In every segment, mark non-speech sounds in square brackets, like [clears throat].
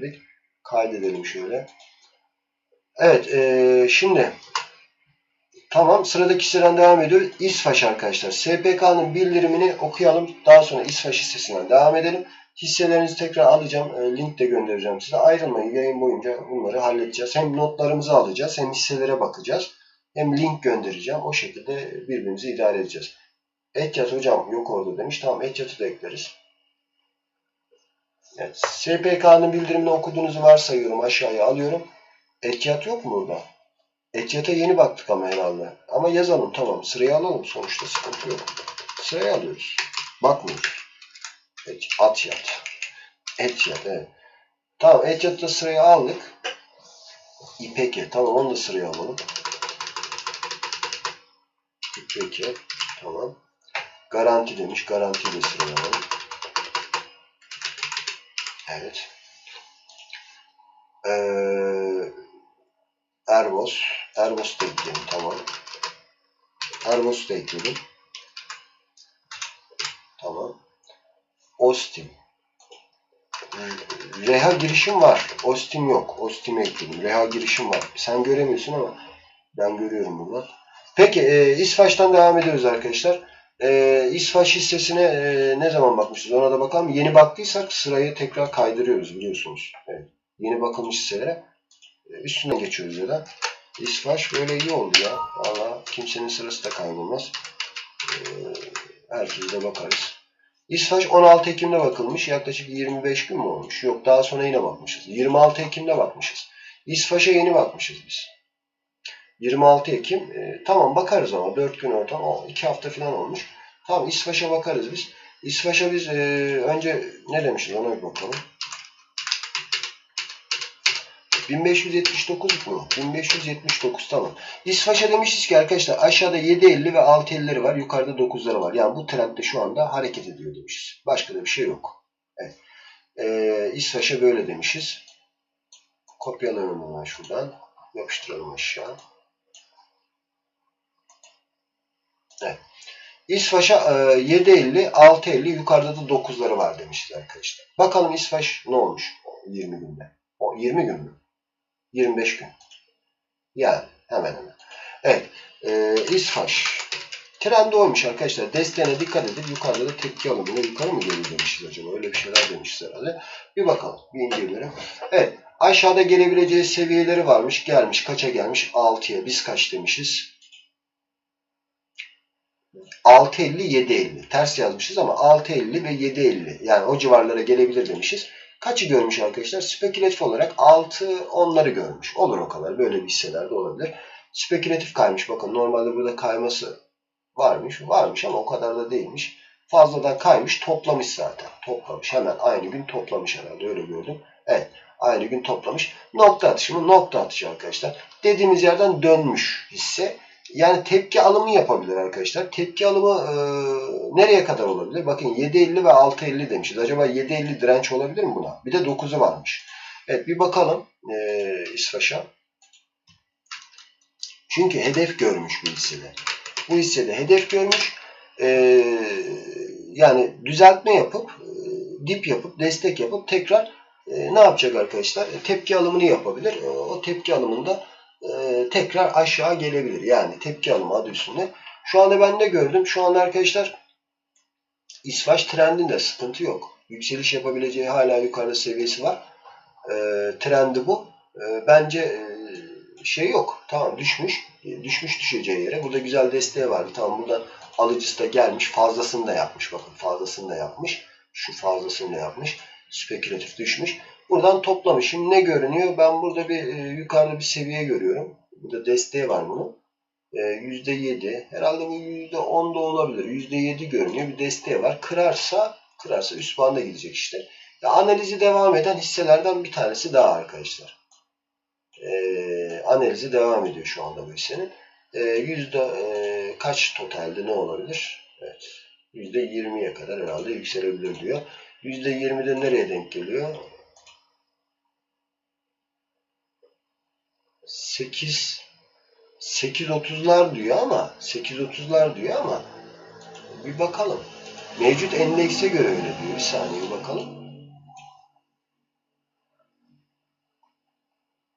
getirdik. Kaydedelim şöyle. Evet. eee, şimdi tamam sıradaki sıradan devam ediyoruz. İSFAŞ arkadaşlar. SPK'nın bildirimini okuyalım. Daha sonra İSFAŞ hissesinden devam edelim. Hisselerinizi tekrar alacağım. e, Link de göndereceğim size. Ayrılmayın. Yayın boyunca bunları halledeceğiz. Hem notlarımızı alacağız hem hisselere bakacağız. Hem link göndereceğim. O şekilde birbirimizi idare edeceğiz. Etyat hocam yok orada demiş. Tamam Etyat'ı da ekleriz. SPK'nın bildirimini okuduğunuzu varsayıyorum. Aşağıya alıyorum. Etyat yok mu burada? Etyat'a yeni baktık ama herhalde. Ama yazalım tamam. Sıraya alalım. Sonuçta sıkıntı yok. Sıraya alıyoruz. Bakmıyoruz. Et, atyat. Etyat evet. Tamam Etyat'ı da sıraya aldık. İpeke. Tamam onu da sıraya alalım. İpeke. Tamam. Garanti demiş. Garantiyi de sıraya alalım. Evet. Ee, Erbos. Erbos da ekledim. Tamam. Erbos da ekledim. Tamam. Ostim. Reha girişim var. Ostim yok. Ostim'i ekledim. Reha girişim var. Sen göremiyorsun ama ben görüyorum burada. Peki e, İsfaç'tan devam ediyoruz arkadaşlar. E, İsfaç hissesine e, ne zaman bakmışız ona da bakalım. Yeni baktıysak sırayı tekrar kaydırıyoruz biliyorsunuz. Evet. Yeni bakılmış hisselere üstüne geçiyoruz ya da. İsfaç böyle iyi oldu ya. Valla kimsenin sırası da kaybolmaz. E, herkese bakarız. İsfaç 16 Ekim'de bakılmış. Yaklaşık 25 gün mü olmuş? Yok daha sonra yine bakmışız. 26 Ekim'de bakmışız. İsfaç'a yeni bakmışız biz. 26 Ekim. E, tamam bakarız ama 4 gün ortam. O 2 hafta falan olmuş. Tamam İsfaç'a bakarız biz. İsfaç'a biz e, önce ne demişiz ona bir bakalım. 1579 mu? 1579 tamam. İsfaç'a demişiz ki arkadaşlar aşağıda 7.50 ve 6.50'leri var. Yukarıda 9'ları var. Yani bu trendde şu anda hareket ediyor demişiz. Başka da bir şey yok. Evet. Ee, İsfaç'a böyle demişiz. Kopyalayalım hemen şuradan. Yapıştıralım aşağı. Evet. İsfaç'a e, 7.50, 6.50 yukarıda da 9'ları var demişiz arkadaşlar. Bakalım İsfaç ne olmuş 20 günde. O 20 gün mü? 25 gün. Yani hemen hemen. Evet. E, İsfaç. Trend olmuş arkadaşlar. Desteğine dikkat edip yukarıda da tepki alın. Buna yukarı mı gelir demişiz acaba? Öyle bir şeyler demişiz herhalde. Bir bakalım. Bir inceleyelim. Evet. Aşağıda gelebileceği seviyeleri varmış. Gelmiş. Kaça gelmiş? 6'ya. Biz kaç demişiz? 6.50 7.50 ters yazmışız ama 6.50 ve 7.50 yani o civarlara gelebilir demişiz. Kaçı görmüş arkadaşlar? Spekülatif olarak 6 onları görmüş. Olur o kadar. Böyle bir hisseler de olabilir. Spekülatif kaymış. Bakın normalde burada kayması varmış. Varmış ama o kadar da değilmiş. Fazladan kaymış. Toplamış zaten. Toplamış. Hemen aynı gün toplamış herhalde. Öyle gördüm. Evet. Aynı gün toplamış. Nokta atışı mı? Nokta atışı arkadaşlar. Dediğimiz yerden dönmüş hisse. Yani tepki alımı yapabilir arkadaşlar. Tepki alımı e, nereye kadar olabilir? Bakın 7.50 ve 6.50 demişiz. Acaba 7.50 direnç olabilir mi buna? Bir de 9'u varmış. Evet bir bakalım e, İsfaş'a. Çünkü hedef görmüş bu hissede. Bu hissede hedef görmüş. E, yani düzeltme yapıp, e, dip yapıp, destek yapıp tekrar e, ne yapacak arkadaşlar? E, tepki alımını yapabilir. E, o tepki alımında e, tekrar aşağı gelebilir. Yani tepki alımı adı üstünde. Şu anda ben ne gördüm? Şu anda arkadaşlar İsvaç trendinde sıkıntı yok. Yükseliş yapabileceği hala yukarıda seviyesi var. E, trendi bu. E, bence e, şey yok. Tamam düşmüş. E, düşmüş düşeceği yere. Burada güzel desteği vardı. Tamam buradan alıcısı da gelmiş. Fazlasını da yapmış. Bakın fazlasını da yapmış. Şu fazlasını da yapmış. Spekülatif düşmüş. Buradan toplamış. Şimdi ne görünüyor? Ben burada bir e, yukarıda bir seviye görüyorum. Burada desteği var bunun. E, %7. Herhalde bu %10 da olabilir. %7 görünüyor. Bir desteği var. Kırarsa kırarsa üst banda gidecek işte. Ya, analizi devam eden hisselerden bir tanesi daha arkadaşlar. E, analizi devam ediyor şu anda bu hissenin. E, yüzde e, kaç totalde ne olabilir? Evet. %20'ye kadar herhalde yükselebilir diyor. %20'de nereye denk geliyor? 8 8.30'lar diyor ama 8.30'lar diyor ama bir bakalım. Mevcut endekse göre öyle diyor. Bir saniye bakalım.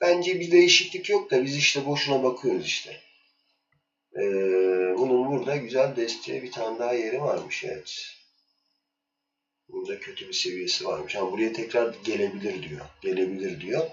Bence bir değişiklik yok da biz işte boşuna bakıyoruz işte. Ee, bunun burada güzel desteğe bir tane daha yeri varmış. Evet. Burada kötü bir seviyesi varmış. Ha, buraya tekrar gelebilir diyor. Gelebilir diyor.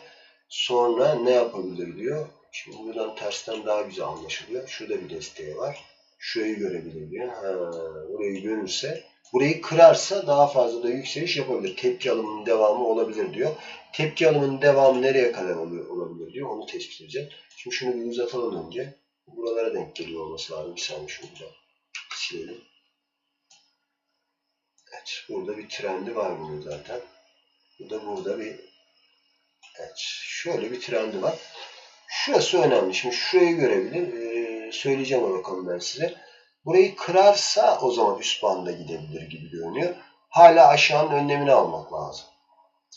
Sonra ne yapabilir diyor. Şimdi buradan tersten daha güzel anlaşılıyor. Şurada bir desteği var. Şurayı görebilir diyor. Ha, burayı görürse burayı kırarsa daha fazla da yükseliş yapabilir. Tepki alımının devamı olabilir diyor. Tepki alımının devamı nereye kadar oluyor, olabilir diyor. Onu tespit edeceğiz. Şimdi şunu bir uzatalım önce. Buralara denk geliyor olması lazım. Bir saniye şunu da silelim. Evet. Burada bir trendi var bunun zaten. Bu da burada bir evet. Şöyle bir trendi var. Şurası önemli. Şimdi şurayı görebilir. Ee, söyleyeceğim o rakamı ben size. Burayı kırarsa o zaman üst banda gidebilir gibi görünüyor. Hala aşağının önlemini almak lazım.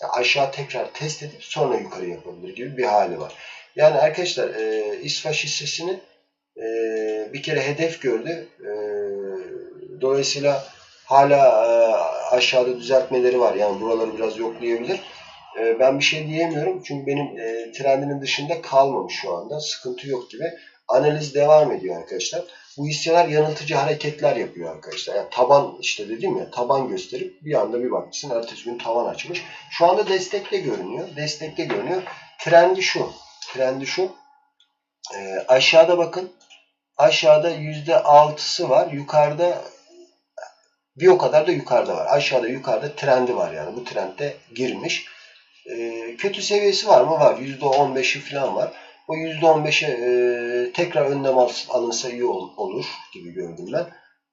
Yani aşağı tekrar test edip sonra yukarı yapabilir gibi bir hali var. Yani arkadaşlar e, İsfaş hissesini e, bir kere hedef gördü. E, dolayısıyla hala e, aşağıda düzeltmeleri var. Yani buraları biraz yoklayabilir. E, ben bir şey diyemiyorum. Çünkü benim e, trendinin dışında kalmamış şu anda. Sıkıntı yok gibi. Analiz devam ediyor arkadaşlar. Bu hisseler yanıltıcı hareketler yapıyor arkadaşlar. Yani taban işte dedim ya taban gösterip bir anda bir bakmışsın ertesi gün tavan açmış. Şu anda destekte görünüyor. Destekte görünüyor. Trendi şu. Trendi şu. E, aşağıda bakın. Aşağıda %6'sı var. Yukarıda bir o kadar da yukarıda var. Aşağıda yukarıda trendi var yani. Bu trendde girmiş. E, kötü seviyesi var mı? Var. %15'i falan var. O %15'e e, tekrar önlem alınsa iyi ol, olur gibi gördüm ben.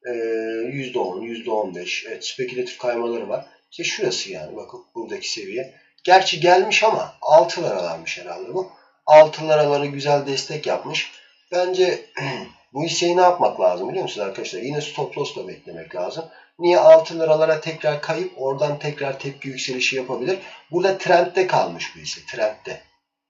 E, %10, %15. Evet, spekülatif kaymaları var. İşte şurası yani. Bakın buradaki seviye. Gerçi gelmiş ama 6 liralarmış herhalde bu. 6 liraları güzel destek yapmış. Bence [clears throat] bu hisseyi ne yapmak lazım biliyor musunuz arkadaşlar? Yine stop loss'la beklemek lazım. Niye 6 liralara tekrar kayıp oradan tekrar tepki yükselişi yapabilir? Burada trendde kalmış bu hisse. Trendde.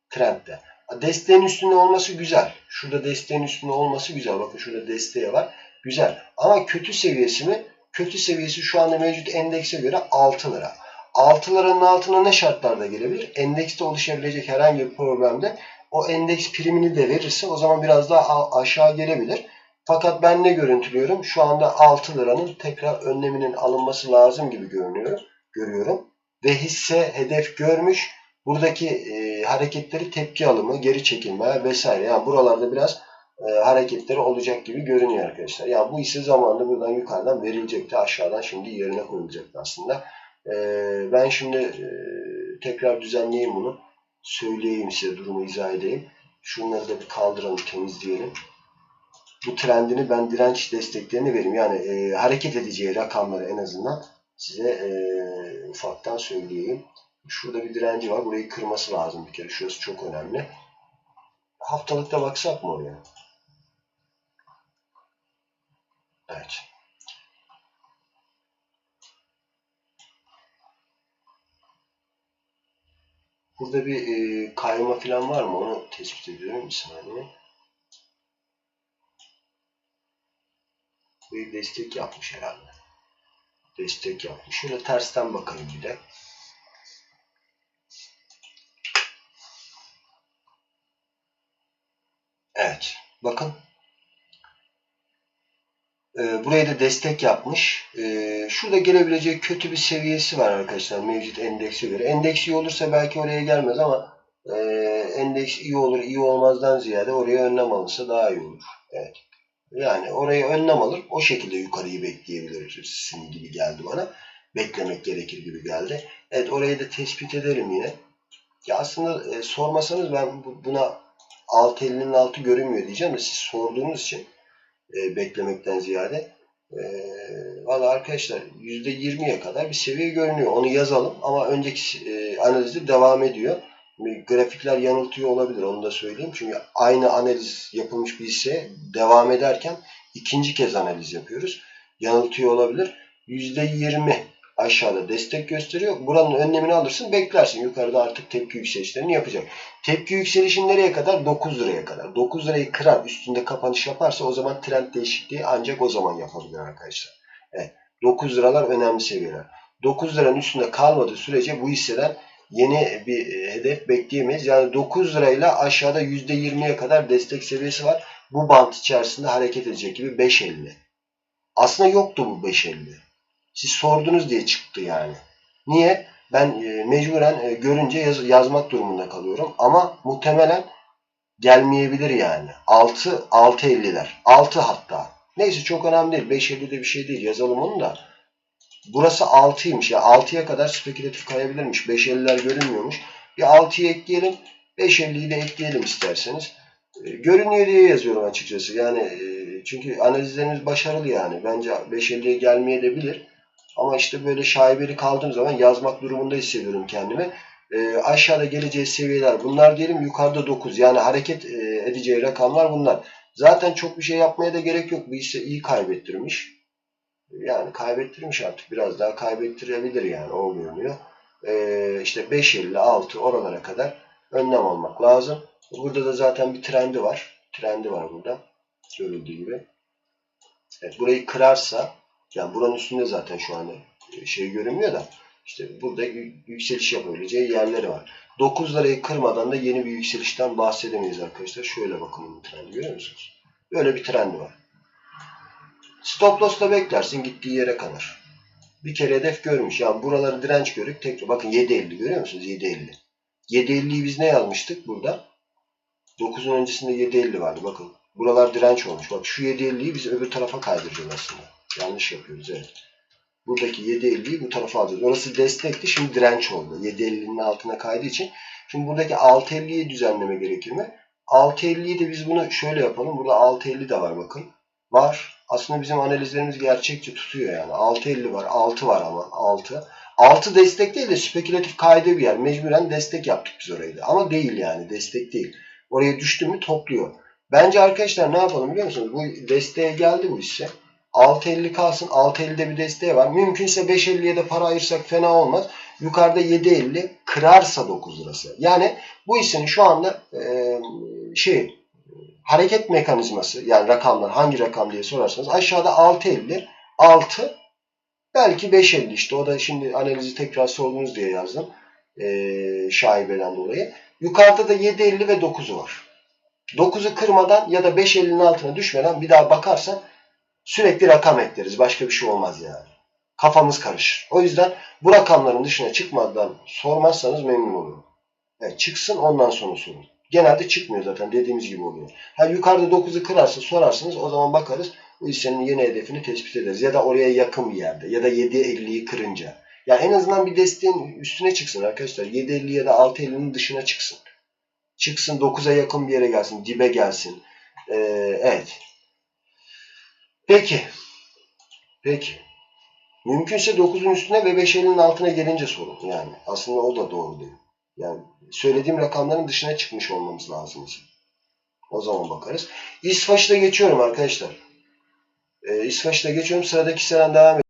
Trendde. Desteğin üstünde olması güzel. Şurada desteğin üstünde olması güzel. Bakın şurada desteği var. Güzel. Ama kötü seviyesi mi? Kötü seviyesi şu anda mevcut endekse göre 6 lira. 6 liranın altına ne şartlarda gelebilir? Endekste oluşabilecek herhangi bir problemde o endeks primini de verirse o zaman biraz daha aşağı gelebilir. Fakat ben ne görüntülüyorum? Şu anda 6 liranın tekrar önleminin alınması lazım gibi görünüyor. Görüyorum. Ve hisse hedef görmüş. Buradaki e, hareketleri tepki alımı, geri çekilme vesaire. Yani buralarda biraz e, hareketleri olacak gibi görünüyor arkadaşlar. Yani bu hisse zamanında buradan yukarıdan verilecekti. Aşağıdan şimdi yerine koyulacaktı aslında. E, ben şimdi e, tekrar düzenleyeyim bunu. Söyleyeyim size durumu izah edeyim. Şunları da bir kaldıralım, temizleyelim. Bu trendini ben direnç desteklerini vereyim. Yani e, hareket edeceği rakamları en azından size e, ufaktan söyleyeyim. Şurada bir direnci var. Burayı kırması lazım bir kere. Şurası çok önemli. Haftalıkta baksak mı oraya? Evet. Burada bir e, kayma falan var mı? Onu tespit ediyorum. Bir saniye. Bir destek yapmış herhalde. Destek yapmış. Şöyle tersten bakalım bir de. Evet. Bakın. Ee, buraya da destek yapmış. Ee, şurada gelebilecek kötü bir seviyesi var arkadaşlar mevcut endekse göre. Endeks iyi olursa belki oraya gelmez ama e, endeks iyi olur iyi olmazdan ziyade oraya önlem alırsa daha iyi olur. Evet. Yani oraya önlem alır o şekilde yukarıyı bekleyebilirsin gibi geldi bana. Beklemek gerekir gibi geldi. Evet orayı da tespit edelim yine. Ya aslında e, sormasanız ben buna alt elinin altı görünmüyor diyeceğim de siz sorduğunuz için e, beklemekten ziyade e, valla arkadaşlar %20'ye kadar bir seviye görünüyor. Onu yazalım ama önceki e, analizde devam ediyor. Grafikler yanıltıyor olabilir onu da söyleyeyim. Çünkü aynı analiz yapılmış bir hisse devam ederken ikinci kez analiz yapıyoruz. Yanıltıyor olabilir. %20 aşağıda destek gösteriyor. Buranın önlemini alırsın beklersin. Yukarıda artık tepki yükselişlerini yapacak. Tepki yükselişi nereye kadar? 9 liraya kadar. 9 lirayı kırar üstünde kapanış yaparsa o zaman trend değişikliği ancak o zaman yapabilir arkadaşlar. Evet. 9 liralar önemli seviyeler. 9 liranın üstünde kalmadığı sürece bu hisseden yeni bir hedef bekleyemeyiz. Yani 9 lirayla aşağıda %20'ye kadar destek seviyesi var. Bu bant içerisinde hareket edecek gibi 5.50. Aslında yoktu bu 5.50. Siz sordunuz diye çıktı yani. Niye? Ben e, mecburen e, görünce yaz- yazmak durumunda kalıyorum. Ama muhtemelen gelmeyebilir yani. 6 6.50'ler. 6 hatta. Neyse çok önemli değil. 5.50'de bir şey değil. Yazalım onu da. Burası 6'ymış ya. 6'ya kadar spekülatif kayabilirmiş. 5.50'ler görünmüyormuş. Bir 6'yı ekleyelim. 5.50'yi de ekleyelim isterseniz. E, Görünüyor diye yazıyorum açıkçası. Yani e, çünkü analizlerimiz başarılı yani. Bence 5.50'ye gelmeyebilir. Ama işte böyle şaibeli kaldığım zaman yazmak durumunda hissediyorum kendimi. E, aşağıda geleceği seviyeler bunlar diyelim. Yukarıda 9. Yani hareket e, edeceği rakamlar bunlar. Zaten çok bir şey yapmaya da gerek yok. Bu ise iyi kaybettirmiş. Yani kaybettirmiş artık. Biraz daha kaybettirebilir yani. O görünüyor. E, işte 5.56 oralara kadar önlem almak lazım. Burada da zaten bir trendi var. Trendi var burada. Görüldüğü gibi. Evet, burayı kırarsa yani buranın üstünde zaten şu an e, şey görünmüyor da işte burada yü- yükseliş yapabileceği yerleri var. 9 lirayı kırmadan da yeni bir yükselişten bahsedemeyiz arkadaşlar. Şöyle bakın bu trendi görüyor musunuz? Böyle bir trendi var. Stop loss'la beklersin gittiği yere kadar. Bir kere hedef görmüş. Yani buraları direnç görüp tekrar bakın 7.50 görüyor musunuz? 7.50. 7.50'yi biz ne yazmıştık burada? 9'un öncesinde 7.50 vardı bakın. Buralar direnç olmuş. Bak şu 7.50'yi biz öbür tarafa kaydıracağız aslında. Yanlış yapıyoruz evet. Buradaki 7.50'yi bu tarafa alacağız. Orası destekti şimdi direnç oldu. 7.50'nin altına kaydığı için. Şimdi buradaki 6.50'yi düzenleme gerekir mi? 6.50'yi de biz bunu şöyle yapalım. Burada 6.50 de var bakın. Var. Aslında bizim analizlerimiz gerçekçi tutuyor yani. 6.50 var. 6 var ama 6. 6 destek değil de spekülatif kaydığı bir yer. Mecburen destek yaptık biz orayı da. Ama değil yani. Destek değil. Oraya düştü mü topluyor. Bence arkadaşlar ne yapalım biliyor musunuz? Bu desteğe geldi bu hisse. 6.50 kalsın. 6.50'de bir desteği var. Mümkünse 5.50'ye de para ayırsak fena olmaz. Yukarıda 7.50 kırarsa 9 lirası. Yani bu hissenin şu anda e, şey hareket mekanizması yani rakamlar hangi rakam diye sorarsanız aşağıda 6.50 6 belki 5.50 işte o da şimdi analizi tekrar sordunuz diye yazdım. E, şaibeden dolayı. Yukarıda da 7.50 ve 9'u var. 9'u kırmadan ya da 5.50'nin altına düşmeden bir daha bakarsan sürekli rakam ekleriz. Başka bir şey olmaz yani. Kafamız karışır. O yüzden bu rakamların dışına çıkmadan sormazsanız memnun olurum. Evet, çıksın ondan sonra sorun. Genelde çıkmıyor zaten dediğimiz gibi oluyor. Ha, yukarıda 9'u kırarsa sorarsınız o zaman bakarız bu hissenin yeni hedefini tespit ederiz. Ya da oraya yakın bir yerde ya da 7.50'yi kırınca. Yani en azından bir desteğin üstüne çıksın arkadaşlar. 7.50 ya da 6.50'nin dışına çıksın. Çıksın 9'a yakın bir yere gelsin. Dibe gelsin. Ee, evet. Peki. Peki. Mümkünse 9'un üstüne ve 5.50'nin altına gelince sorun. Yani aslında o da doğru değil. Yani söylediğim rakamların dışına çıkmış olmamız lazım. O zaman bakarız. İsvaç'ta geçiyorum arkadaşlar. Ee, İsvaç'ta geçiyorum. Sıradaki sıradan devam